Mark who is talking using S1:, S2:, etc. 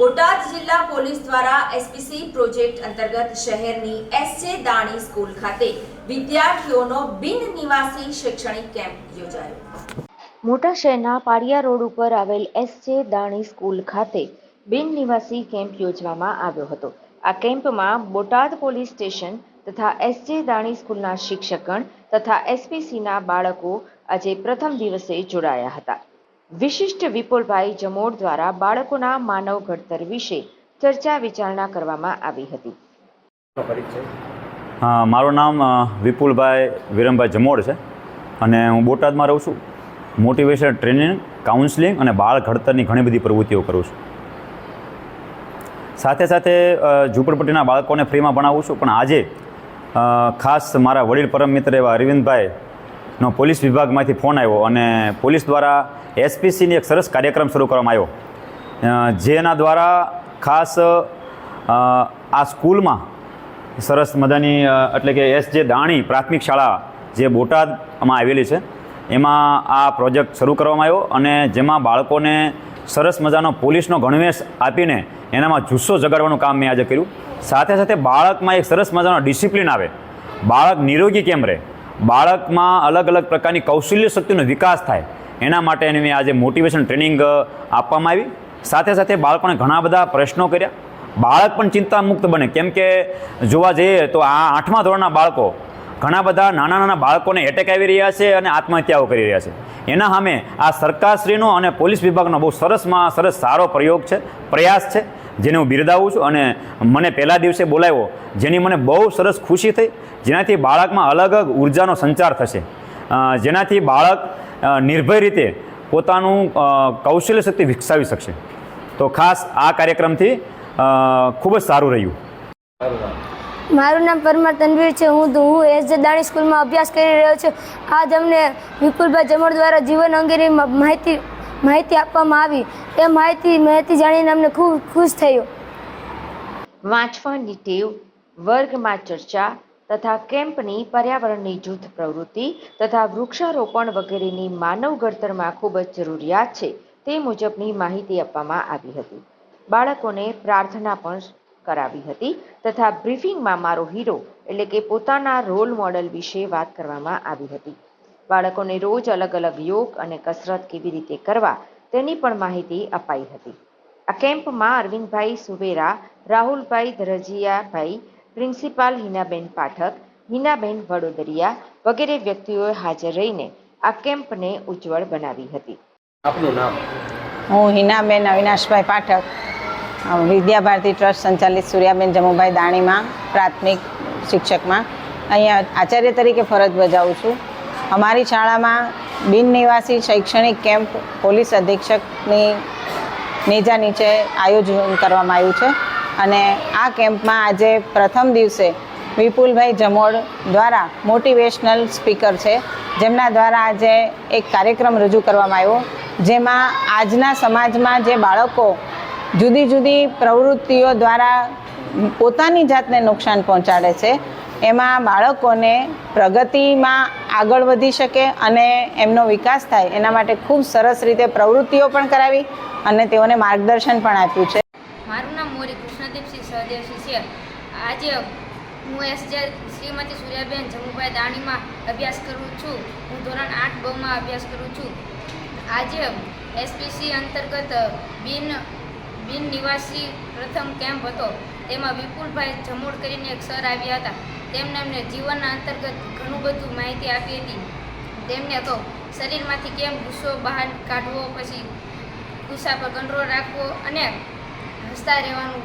S1: બોટાદ જિલ્લા પોલીસ દ્વારા SPC project અંતર્ગત શહેરની એસજે દાણી સ્કૂલ ખાતે વિદ્યાર્થીઓનો બિન નિવાસી શૈક્ષણિક કેમ્પ યોજાયો.
S2: મોટા શહેરના પાડિયા રોડ ઉપર આવેલ એસજે દાણી સ્કૂલ ખાતે બિન નિવાસી કેમ્પ યોજવામાં આવ્યો હતો. આ કેમ્પમાં બોટાદ પોલીસ સ્ટેશન તથા એસજે દાણી સ્કૂલના શિક્ષકગણ તથા એસપીસીના બાળકો આજે પ્રથમ દિવસે જોડાયા હતા. વિશિષ્ટ વિપુલભાઈ જમોડ દ્વારા બાળકોના માનવ ઘડતર વિશે ચર્ચા વિચારણા કરવામાં આવી હતી.
S3: મારું નામ વિપુલભાઈ વિરમભાઈ જમોડ છે અને હું બોટાદમાં રહું છું. મોટિવેશનલ ટ્રેનિંગ કાઉન્સલિંગ અને બાળ ઘડતરની ઘણી બધી પ્રવૃત્તિઓ કરું છું. સાથે સાથે ઝૂંપડપટ્ટીના બાળકોને ફ્રીમાં ભણાવું છું. પણ આજે ખાસ મારા વડીલ પરમ મિત્ર એવા અરવિંદભાઈનો પોલીસ વિભાગમાંથી ફોન આવ્યો અને પોલીસ દ્વારા એસપીસીની એક સરસ કાર્યક્રમ શરૂ કરવામાં આવ્યો. જેના દ્વારા ખાસ આ સ્કૂલમાં સરસ મજાની એટલે કે એસ જે દાણી પ્રાથમિક શાળા જે બોટાદમાં આવેલી છે, એમાં આ પ્રોજેક્ટ શરૂ કરવામાં આવ્યો અને જેમાં બાળકોને સરસ મજાનો પોલીસનો ગણવેશ આપીને એનામાં જુસ્સો જગાડવાનું કામ મેં આજે કર્યું. સાથે સાથે બાળકમાં એક સરસ મજાનો ડિસિપ્લિન આવે. બાળક નિરોગી કેમ રહે? બાળકમાં અલગ અલગ પ્રકારની કૌશલ્ય શક્તિનો વિકાસ થાય. એના માટે એને આજે મોટિવેશન ટ્રેનિંગ આપવામાં આવી. સાથે સાથે બાળકોને ઘણા બધા પ્રશ્નો કર્યા. બાળક પણ ચિંતામુક્ત બને. કેમ કે જોવા જઈએ તો આ આઠમા ધોરણના બાળકો ઘણા બધા નાના નાના બાળકોને એટેક આવી રહ્યા છે અને આત્મહત્યાઓ કરી રહ્યા છે. એના સામે આ સરકારશ્રીનો અને પોલીસ વિભાગનો બહુ સરસમાં સરસ સારો પ્રયોગ છે, પ્રયાસ છે. જેને હું બિરદાવું છું અને મને પહેલા દિવસે બોલાવ્યો, જેની મને બહુ સરસ ખુશી થઈ, જેનાથી બાળકમાં અલગ અલગ ઉર્જાનો સંચાર થશે. જેનાથી બાળક નિર્ભય રીતે પોતાનું કૌશલ્ય શક્તિ વિકસાવી શકશે. તો ખાસ આ કાર્યક્રમથી ખૂબ જ સારું રહ્યું.
S4: મારું નામ પરમાર તનવીર છે. હું હું એસ જે દાણી સ્કૂલમાં અભ્યાસ કરી રહ્યો છું. આજ અમને વિપુલભાઈ જમણ દ્વારા જીવન અંગેની માહિતી માહિતી આપવામાં આવી. એ માહિતી માહિતી જાણીને અમને ખૂબ ખુશ થયો.
S2: વાંચવાની ટેવ, વર્ગમાં ચર્ચા તથા કેમ્પની પર્યાવરણની જૂથ પ્રવૃત્તિ તથા વૃક્ષારોપણ વગેરેની માનવ ઘડતરમાં ખૂબ જ જરૂરિયાત છે તે મુજબની માહિતી આપવામાં આવી હતી. બાળકોને પ્રાર્થના પણ કરાવી હતી તથા બ્રીફિંગમાં મારો હીરો એટલે કે પોતાના રોલ મોડલ વિશે વાત કરવામાં આવી હતી. બાળકોને રોજ અલગ અલગ યોગ અને કસરત કેવી રીતે કરવા તેની પણ માહિતી અપાઈ હતી. આ કેમ્પમાં અરવિંદભાઈ સુવેરા રાહુલભાઈ ધરજીયાભાઈ પ્રિન્સિપાલ હિનાબેન પાઠક હિનાબેન વડોદરિયા વગેરે વ્યક્તિઓએ હાજર રહીને આ કેમ્પને ઉજ્જવળ બનાવી હતી.
S5: આપનું નામ?
S6: હું હિનાબેન અવિનાશભાઈ પાઠક. વિદ્યા વિદ્યાભારતી ટ્રસ્ટ સંચાલિત સૂર્યાબેન જમુભાઈ દાણીમાં પ્રાથમિક શિક્ષકમાં. અહીંયા આચાર્ય તરીકે ફરજ બજાવું છું. અમારી શાળામાં બિન નિવાસી શૈક્ષણિક કેમ્પ પોલીસ અધિક્ષકની નેજા નીચે આયોજન કરવામાં આવ્યું છે. અને આ કેમ્પમાં આજે પ્રથમ દિવસે વિપુલભાઈ જમોડ દ્વારા મોટિવેશનલ સ્પીકર છે. જેમના દ્વારા આજે એક કાર્યક્રમ રજૂ કરવામાં આવ્યો. જેમાં આજના સમાજમાં જે બાળકો જુદી જુદી પ્રવૃત્તિઓ દ્વારા પોતાની જાતને નુકસાન પહોંચાડે છે એમાં બાળકોને પ્રગતિમાં આગળ વધી શકે અને એમનો વિકાસ થાય, એના માટે ખૂબ સરસ રીતે પ્રવૃત્તિઓ પણ કરાવી અને તેઓને માર્ગદર્શન પણ આપ્યું છે.
S7: મારું નામ મોરી કૃષ્ણદીપસિંહ સહદેવસિંહ છે આજે હું એસ જે શ્રીમતી સૂર્યાબેન જમુભાઈ દાણીમાં અભ્યાસ કરું છું. હું ધોરણ આઠ બમાં અભ્યાસ કરું છું. આજે એસપીસી અંતર્ગત બિન બિન નિવાસી પ્રથમ કેમ્પ હતો. તેમાં વિપુલભાઈ જમોડ કરીને એક સર આવ્યા હતા. તેમને અમને જીવનના અંતર્ગત ઘણું બધું માહિતી આપી હતી. તેમને તો શરીરમાંથી કેમ ગુસ્સો બહાર કાઢવો, પછી ગુસ્સા પર કંટ્રોલ રાખવો અને હસતા રહેવાનું